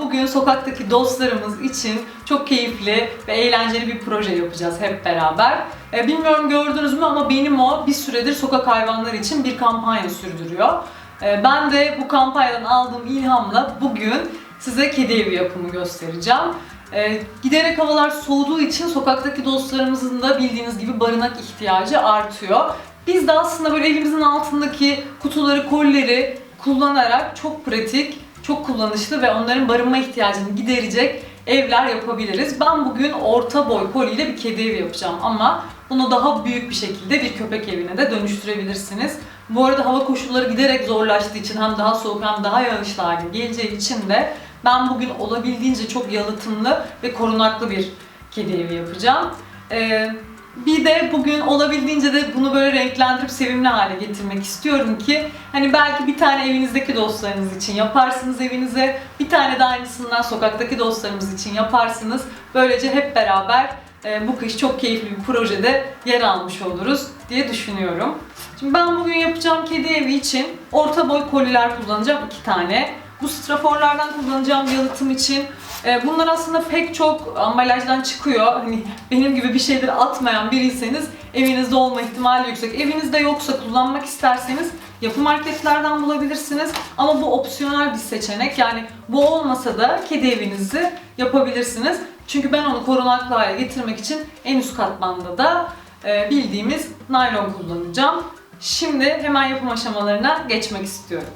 Bugün sokaktaki dostlarımız için çok keyifli ve eğlenceli bir proje yapacağız hep beraber. E, bilmiyorum gördünüz mü ama benim o bir süredir sokak hayvanları için bir kampanya sürdürüyor. E, ben de bu kampanyadan aldığım ilhamla bugün size kedi evi yapımı göstereceğim. E, giderek havalar soğuduğu için sokaktaki dostlarımızın da bildiğiniz gibi barınak ihtiyacı artıyor. Biz de aslında böyle elimizin altındaki kutuları, kolleri kullanarak çok pratik, çok kullanışlı ve onların barınma ihtiyacını giderecek evler yapabiliriz. Ben bugün orta boy koliyle bir kedi evi yapacağım ama bunu daha büyük bir şekilde bir köpek evine de dönüştürebilirsiniz. Bu arada hava koşulları giderek zorlaştığı için hem daha soğuk hem daha yağışlı hale geleceği için de ben bugün olabildiğince çok yalıtımlı ve korunaklı bir kedi evi yapacağım. Ee, bir de bugün olabildiğince de bunu böyle renklendirip sevimli hale getirmek istiyorum ki hani belki bir tane evinizdeki dostlarınız için yaparsınız evinize, bir tane de aynısından sokaktaki dostlarımız için yaparsınız. Böylece hep beraber e, bu kış çok keyifli bir projede yer almış oluruz diye düşünüyorum. Şimdi ben bugün yapacağım kedi evi için orta boy koliler kullanacağım iki tane. Bu straforlardan kullanacağım yalıtım için e, Bunlar aslında pek çok ambalajdan çıkıyor. Hani benim gibi bir şeyleri atmayan biriyseniz evinizde olma ihtimali yüksek. Evinizde yoksa kullanmak isterseniz yapı marketlerden bulabilirsiniz. Ama bu opsiyonel bir seçenek. Yani bu olmasa da kedi evinizi yapabilirsiniz. Çünkü ben onu korunaklı hale getirmek için en üst katmanda da e, bildiğimiz naylon kullanacağım. Şimdi hemen yapım aşamalarına geçmek istiyorum.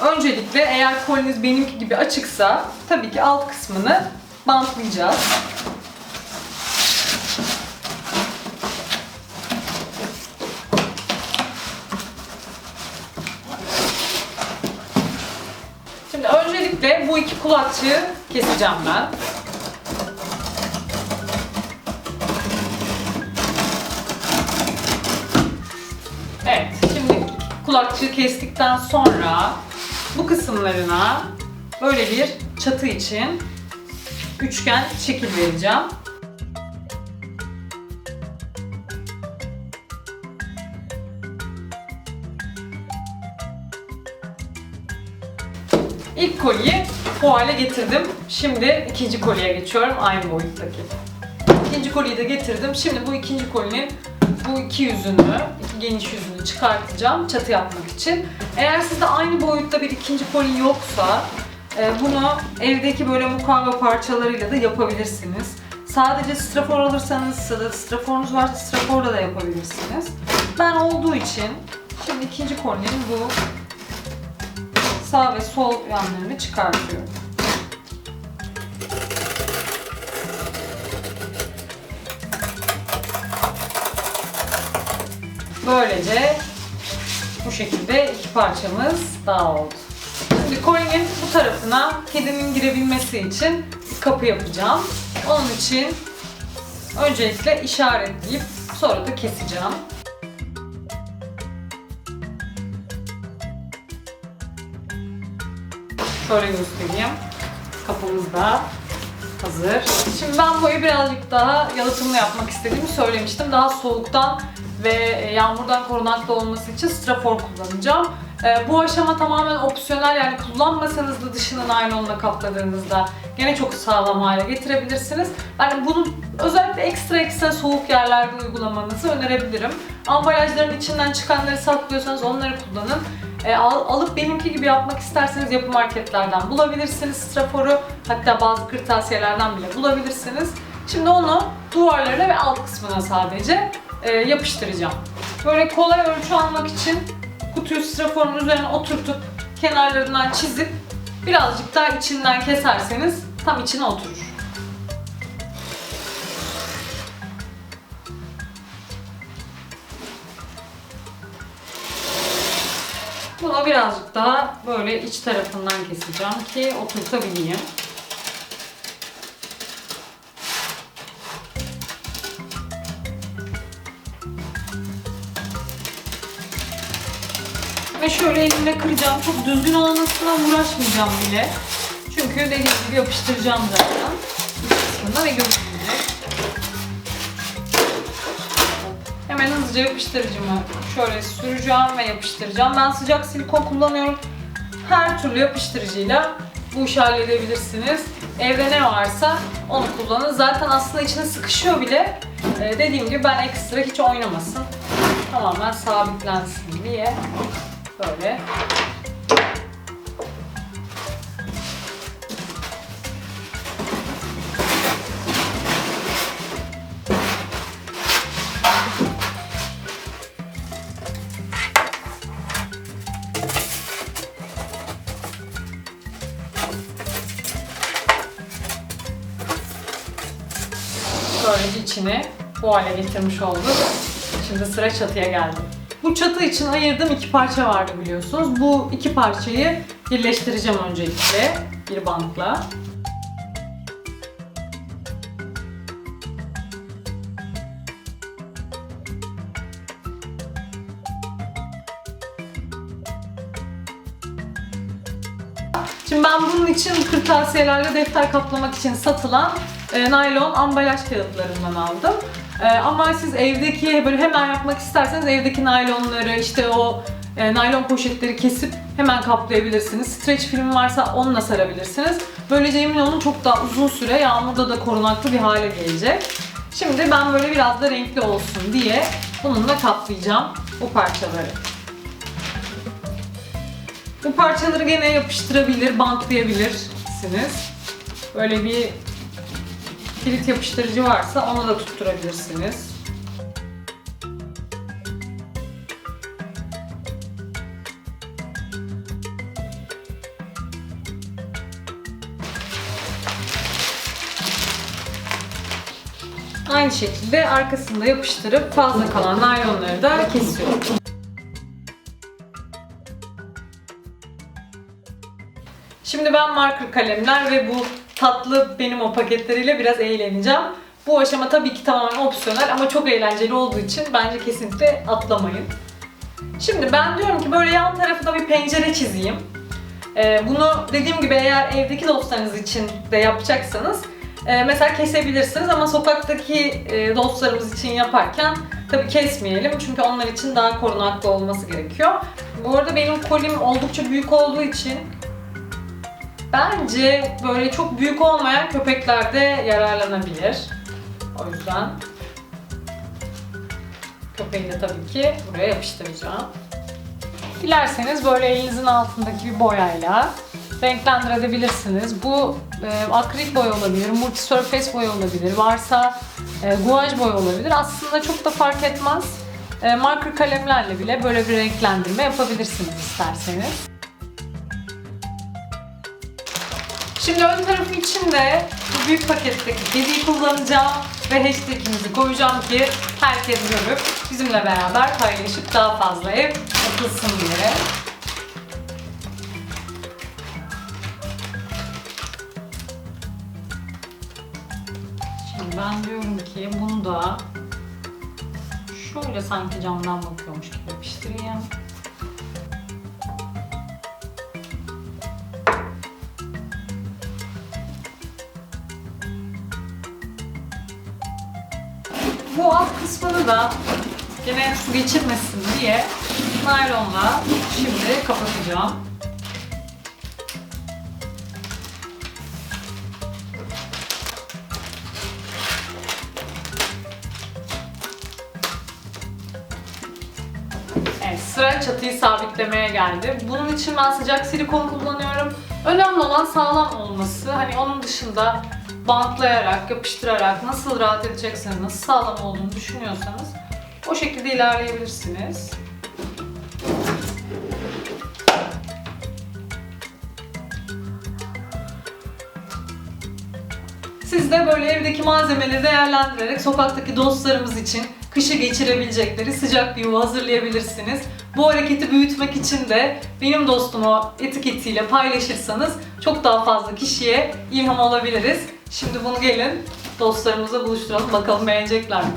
Öncelikle eğer koliniz benimki gibi açıksa tabii ki alt kısmını bantlayacağız. Şimdi öncelikle bu iki kulakçığı keseceğim ben. Evet, şimdi kulakçığı kestikten sonra bu kısımlarına böyle bir çatı için üçgen şekil vereceğim. İlk kolyeyi bu hale getirdim. Şimdi ikinci kolyeye geçiyorum aynı boyuttaki. İkinci kolyeyi de getirdim. Şimdi bu ikinci kolyenin bu iki yüzünü, iki geniş yüzünü çıkartacağım çatı yapmak için. Eğer sizde aynı boyutta bir ikinci koli yoksa e, bunu evdeki böyle mukavva parçalarıyla da yapabilirsiniz. Sadece strafor alırsanız ya da straforunuz varsa straforla da yapabilirsiniz. Ben olduğu için şimdi ikinci kolyenin bu sağ ve sol yanlarını çıkartıyorum. Böylece bu şekilde iki parçamız daha oldu. Şimdi kolyenin bu tarafına kedinin girebilmesi için bir kapı yapacağım. Onun için öncelikle işaretleyip sonra da keseceğim. Şöyle göstereyim. Kapımız da hazır. Şimdi ben evi birazcık daha yalıtımlı yapmak istediğimi söylemiştim. Daha soğuktan ve yağmurdan korunaklı olması için strafor kullanacağım. Ee, bu aşama tamamen opsiyonel yani kullanmasanız da dışını naylonla kapladığınızda gene çok sağlam hale getirebilirsiniz. Yani bunu özellikle ekstra ekstra soğuk yerlerde uygulamanızı önerebilirim. Ambalajların içinden çıkanları saklıyorsanız onları kullanın. E, al- alıp benimki gibi yapmak isterseniz yapı marketlerden bulabilirsiniz straforu. Hatta bazı kırtasiyelerden bile bulabilirsiniz. Şimdi onu duvarlarına ve alt kısmına sadece e, yapıştıracağım. Böyle kolay ölçü almak için kutuyu straforun üzerine oturtup kenarlarından çizip birazcık daha içinden keserseniz tam içine oturur. Bunu birazcık daha böyle iç tarafından keseceğim ki oturtabileyim. Ve şöyle elimle kıracağım. Çok düzgün olmasına uğraşmayacağım bile. Çünkü dediğim gibi yapıştıracağım zaten. Kısmında ve gözükmeyecek. Hemen hızlıca yapıştırıcımı şöyle süreceğim ve yapıştıracağım. Ben sıcak silikon kullanıyorum. Her türlü yapıştırıcıyla bu işi halledebilirsiniz. Evde ne varsa onu kullanın. Zaten aslında içine sıkışıyor bile. Ee, dediğim gibi ben ekstra hiç oynamasın. Tamamen sabitlensin diye böyle Böylece içini bu hale getirmiş olduk. Şimdi sıra çatıya geldi. Bu çatı için ayırdığım iki parça vardı biliyorsunuz. Bu iki parçayı birleştireceğim öncelikle bir bantla. Şimdi ben bunun için kırtasiyelerle defter kaplamak için satılan e, naylon ambalaj kağıtlarından aldım. E, ama siz evdeki böyle hemen yapmak isterseniz evdeki naylonları işte o e, naylon poşetleri kesip hemen kaplayabilirsiniz. Streç film varsa onunla sarabilirsiniz. Böylece emin olun çok daha uzun süre yağmurda da korunaklı bir hale gelecek. Şimdi ben böyle biraz da renkli olsun diye bununla kaplayacağım bu parçaları. Bu parçaları gene yapıştırabilir, bantlayabilirsiniz. Böyle bir kilit yapıştırıcı varsa onu da tutturabilirsiniz. Aynı şekilde arkasında yapıştırıp fazla kalan naylonları da kesiyorum. Şimdi ben marker kalemler ve bu tatlı benim o paketleriyle biraz eğleneceğim. Bu aşama tabii ki tamamen opsiyonel ama çok eğlenceli olduğu için bence kesinlikle atlamayın. Şimdi ben diyorum ki böyle yan tarafına bir pencere çizeyim. Ee, bunu dediğim gibi eğer evdeki dostlarınız için de yapacaksanız e, mesela kesebilirsiniz ama sokaktaki e, dostlarımız için yaparken tabii kesmeyelim çünkü onlar için daha korunaklı olması gerekiyor. Bu arada benim kolim oldukça büyük olduğu için Bence böyle çok büyük olmayan köpekler de yararlanabilir. O yüzden köpeği de tabii ki buraya yapıştıracağım. Dilerseniz böyle elinizin altındaki bir boyayla renklendirebilirsiniz. Bu e, akrilik boya olabilir, multi surface boya olabilir, varsa e, guaj boya olabilir. Aslında çok da fark etmez. E, marker kalemlerle bile böyle bir renklendirme yapabilirsiniz isterseniz. Şimdi ön tarafın içinde bu büyük paketteki kediyi kullanacağım ve hashtagimizi koyacağım ki herkes görüp bizimle beraber paylaşıp daha fazla ev yapılsın diye. Şimdi ben diyorum ki bunu da şöyle sanki camdan bakıyormuş gibi yapıştırayım. Bu alt kısmını da gene su geçirmesin diye naylonla şimdi kapatacağım. Evet, sıra çatıyı sabitlemeye geldi. Bunun için ben sıcak silikon kullanıyorum. Önemli olan sağlam olması. Hani onun dışında bantlayarak, yapıştırarak nasıl rahat edecekseniz, nasıl sağlam olduğunu düşünüyorsanız o şekilde ilerleyebilirsiniz. Siz de böyle evdeki malzemeleri değerlendirerek sokaktaki dostlarımız için kışı geçirebilecekleri sıcak bir yuva hazırlayabilirsiniz. Bu hareketi büyütmek için de benim dostumu etiketiyle paylaşırsanız çok daha fazla kişiye ilham olabiliriz. Şimdi bunu gelin dostlarımızla buluşturalım bakalım beğenecekler mi?